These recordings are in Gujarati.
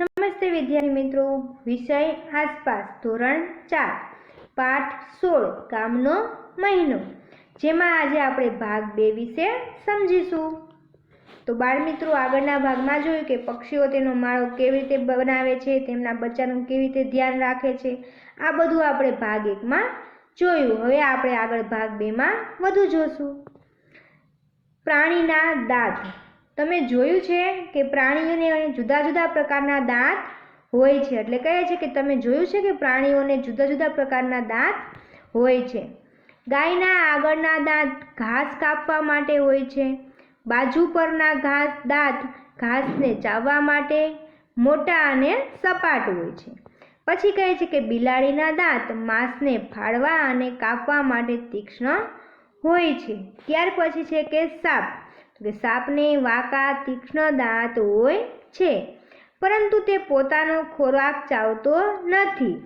નમસ્તે વિદ્યાર્થી મિત્રો. વિષય આસપાસ ધોરણ ચાર, પાઠ સોળ કામનો મહિનો. જેમાં આજે આપણે ભાગ બે વિશે સમજીશું. તો બાળ મિત્રો, આગળના ભાગમાં જોયું કે પક્ષીઓ તેનો માળો કેવી રીતે બનાવે છે, તેમના બચ્ચાનું કેવી રીતે ધ્યાન રાખે છે. આ બધું આપણે ભાગ એકમાં જોયું. હવે આપણે આગળ ભાગ બેમાં વધુ જોશું. પ્રાણીના દાંત. તમે જોયું છે કે પ્રાણીઓને જુદા જુદા પ્રકારના દાંત હોય છે. એટલે કહે છે કે તમે જોયું છે કે પ્રાણીઓને જુદા જુદા પ્રકારના દાંત હોય છે. ગાયના આગળના દાંત ઘાસ કાપવા માટે હોય છે. બાજુ પરના ઘાસ દાંત ઘાસને ચાવવા માટે મોટા અને સપાટ હોય છે. પછી કહે છે કે બિલાડીના દાંત માંસને ફાળવા અને કાપવા માટે તીક્ષ્ણ હોય છે. ત્યાર પછી છે કે સાપ. કે સાપને વાંકા તીક્ષ્ણ દાંત હોય છે, પરંતુ તે પોતાનો ખોરાક ચાવતો નથી.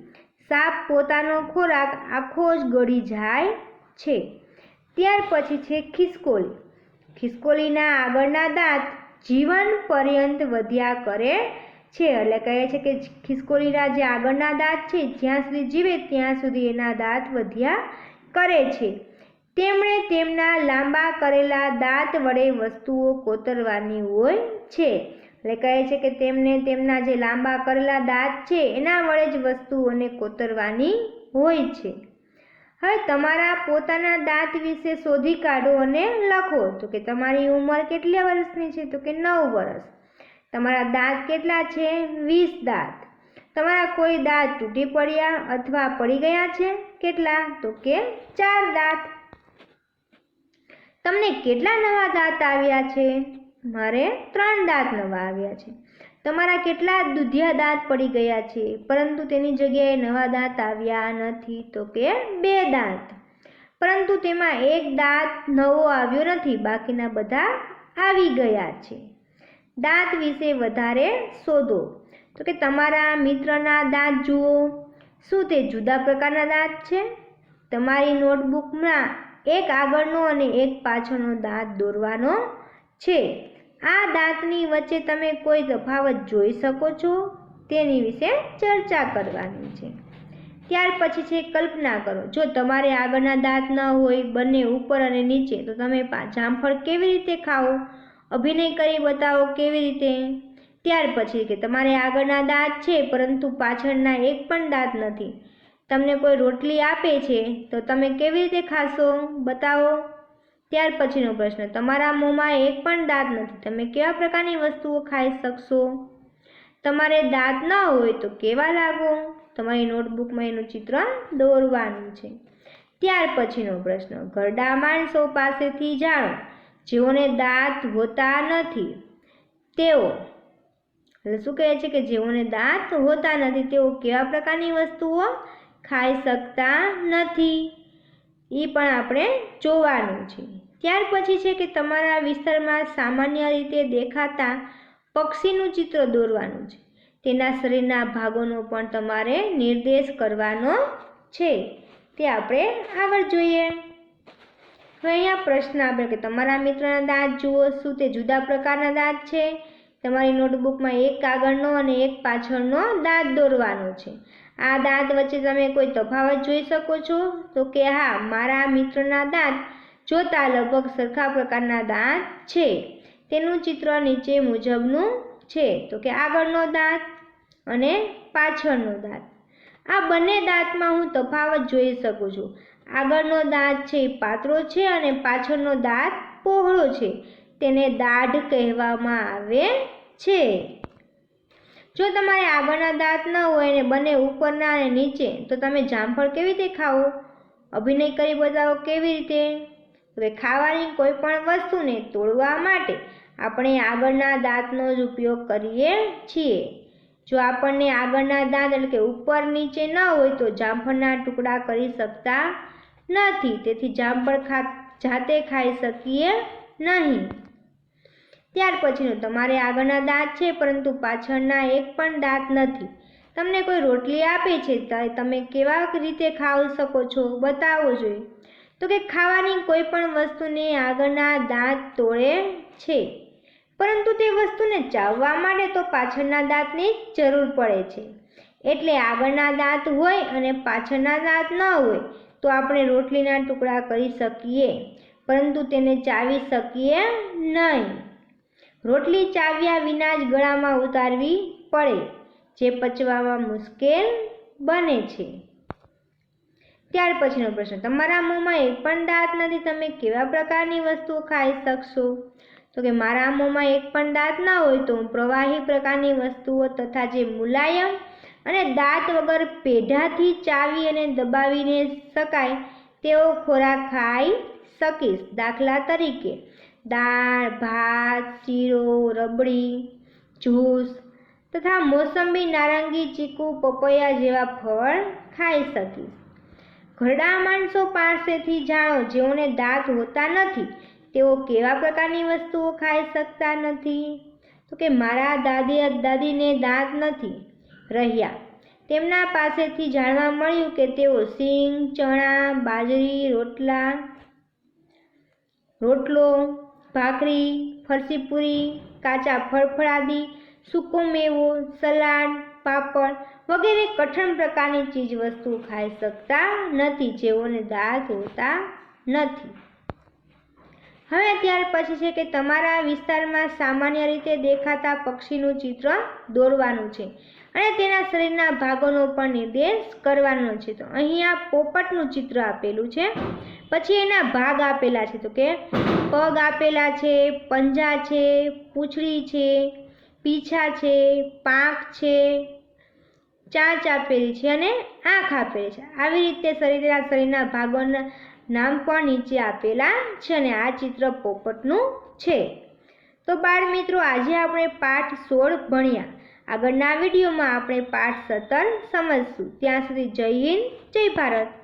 સાપ પોતાનો ખોરાક આખો જ ગળી જાય છે. ત્યાર પછી છે ખિસકોલી. ખિસકોલીના આગળના દાંત જીવન પર્યંત વધ્યા કરે છે, એટલે કહે છે કે ખિસકોલીના જે આગળના દાંત છે, જ્યાં સુધી જીવે ત્યાં સુધી એના દાંત વધ્યા કરે છે. તેમણે તેમના લાંબા કરેલા દાંત વડે વસ્તુઓ કોતરવાની હોય છે. એટલે કહે છે કે તેમને તેમના જે લાંબા કરેલા દાંત છે, એના વડે જ વસ્તુઓને કોતરવાની હોય છે. હવે તમારા પોતાના દાંત વિશે શોધી કાઢો અને લખો. તો કે તમારી ઉંમર કેટલા વર્ષની છે? તો કે નવ વર્ષ. તમારા દાંત કેટલા છે? વીસ દાંત. તમારા કોઈ દાંત તૂટી પડ્યા અથવા પડી ગયા છે? કેટલા? તો કે ચાર દાંત. તમને કેટલા નવા દાંત આવ્યા છે? મારે ત્રણ દાંત નવા આવ્યા છે. તમારા કેટલા દૂધિયા દાંત પડી ગયા છે? પરંતુ તેની જગ્યાએ નવા દાંત આવ્યા નથી તો કે બે દાંત. પરંતુ તેમાં એક દાંત નવો આવ્યો નથી, બાકીના બધા આવી ગયા છે. દાંત વિશે વધારે શોધો. તો કે તમારા મિત્રના દાંત જુઓ. શું તે જુદા પ્રકારના દાંત છે? તમારી નોટબુકમાં એક આગળનો અને એક પાછળનો દાંત દોરવાનો છે. આ દાંતની વચ્ચે તમે કોઈ તફાવત જોઈ શકો છો તેની વિશે ચર્ચા કરવાની છે. ત્યાર પછી છે કલ્પના કરો, જો તમારે આગળના દાંત ન હોય બંને ઉપર અને નીચે, તો તમે જામફળ કેવી રીતે ખાઓ? અભિનય કરી બતાવો કેવી રીતે? ત્યાર પછી કે તમારે આગળના દાંત છે, પરંતુ પાછળના એક પણ દાંત નથી. તમને કોઈ રોટલી આપે છે, તો તમે કેવી રીતે ખાશો? બતાવો. ત્યાર પછીનો પ્રશ્ન. તમારા મોંમાં એક પણ દાંત નથી. તમે કેવા પ્રકારની વસ્તુઓ ખાઈ શકશો? તમારે દાંત ન હોય તો કેવા લાગો? તમારી નોટબુકમાં એનું ચિત્ર દોરવાનું છે. ત્યાર પછીનો પ્રશ્ન. ઘરડા માણસો પાસેથી જાણો, જેઓને દાંત હોતા નથી. તેઓ, એટલે શું કહે છે કે જેઓને દાંત હોતા નથી, તેઓ કેવા પ્રકારની વસ્તુઓ ખાઈ શકતા નથી. એ પણ આપણે જોવાનું છે. ત્યાર પછી છે કે તમારા વિસ્તારમાં સામાન્ય રીતે દેખાતા પક્ષીનું ચિત્ર દોરવાનું છે. તેના શરીરના ભાગોનો પણ તમારે નિર્દેશ કરવાનો છે. તે આપણે આગળ જોઈએ. હવે અહીંયા પ્રશ્ન આપણે કે તમારા મિત્રના દાંત જુઓ શું તે જુદા પ્રકારના દાંત છે? તમારી નોટબુકમાં એક કાગળનો અને એક પાછળનો દાંત દોરવાનો છે. આ દાંત વચ્ચે તમે કોઈ તફાવત જોઈ શકો છો? તો કે હા, મારા મિત્રના દાંત જોતા લગભગ સરખા પ્રકારના દાંત છે. તેનું ચિત્ર નીચે મુજબનું છે. તો કે આગળનો દાંત અને પાછળનો દાંત. આ બંને દાંતમાં હું તફાવત જોઈ શકું છું. આગળનો દાંત છે એ પાતળો છે અને પાછળનો દાંત પહોળો છે. તેને દાઢ કહેવામાં આવે છે. જો તમારે આગળના દાંત ન હોય અને બંને ઉપરના અને નીચે, તો તમે જામફળ કેવી રીતે ખાઓ? અભિનય કરી બતાવો કેવી રીતે? હવે ખાવાની કોઈ પણ વસ્તુને તોડવા માટે આપણે આગળના દાંતનો જ ઉપયોગ કરીએ છીએ. જો આપણને આગળના દાંત એટલે કે ઉપર નીચે ન હોય, તો જામફળના ટુકડા કરી શકતા નથી. તેથી જામફળ ખા, જાતે ખાઈ શકીએ નહીં. ત્યાર પછીનું, તમારે આગળના દાંત છે, પરંતુ પાછળના એક પણ દાંત નથી. તમને કોઈ રોટલી આપે છે? તમે કેવા રીતે ખાઈ શકો છો? બતાવવો જોઈએ તો કે ખાવાની કોઈ પણ વસ્તુને આગળના દાંત તોડે છે, પરંતુ તે વસ્તુને ચાવવા માટે તો પાછળના દાંતની જરૂર પડે છે. એટલે આગળના દાંત હોય અને પાછળના દાંત ન હોય, તો આપણે રોટલીના ટુકડા કરી શકીએ, પરંતુ તેને ચાવી શકીએ નહીં. રોટલી ચાવ્યા વિના જ ગળામાં ઉતારવી પડે, જે પચવામાં મુશ્કેલ બને છે. ત્યાર પછીનો પ્રશ્ન, તમારા મોંમાં એક પણ દાંત નથી, તમે કેવા પ્રકારની વસ્તુઓ ખાઈ શકશો? તો કે મારા મોંમાં એક પણ દાંત ના હોય તો હું પ્રવાહી પ્રકારની વસ્તુઓ તથા જે મુલાયમ અને દાંત વગર પેઢાથી ચાવી અને દબાવીને શકાય તેવો ખોરાક ખાઈ શકીશ. દાખલા તરીકે દાળ, ભાત, શીરો, રબડી જ્યુસ તથા મોસંબી, નારંગી, ચીકુ, પપૈયા જેવા ફળ ખાઈ શકીશ ઘરડા માણસો પાસેથી જાણો, જેઓને દાંત હોતા નથી, તેઓ કેવા પ્રકારની વસ્તુઓ ખાઈ શકતા નથી? તો કે મારા દાદી દાદીને દાંત નથી રહ્યા. તેમના પાસેથી જાણવા મળ્યું કે તેઓ સિંગ, ચણા, બાજરી, રોટલા, રોટલો ભાખરી ફરસીપુરી કાચા ફળફળાદી, સૂકો મેવો, સલાડ, પાપડ વગેરે કઠણ પ્રકારની ચીજ વસ્તુ ખાઈ શકતા નથી, જેઓને દાંત હોતા નથી. હવે ત્યાર પછી છે કે તમારા વિસ્તારમાં સામાન્ય રીતે દેખાતા પક્ષીનું ચિત્ર દોરવાનું છે અને તેના શરીરના ભાગોનો પણ નિર્દેશ કરવાનો છે. તો અહીંયા પોપટનું ચિત્ર આપેલું છે. પછી એના ભાગ આપેલા છે. તો કે પગ આપેલા છે, પંજા છે, પૂંછડી છે, પીછા છે, પાંખ છે, ચાંચ આપેલી છે અને આંખ આપેલી છે. આવી રીતે શરીરના શરીરના ભાગોના નામ પણ નીચે આપેલા છે અને આ ચિત્ર પોપટનું છે. તો બાળ મિત્રો, આજે આપણે પાઠ સોળ ભણ્યા. આગળના વિડીયોમાં આપણે પાઠ સત્તર સમજશું. ત્યાં સુધી જય હિન્દ, જય ભારત.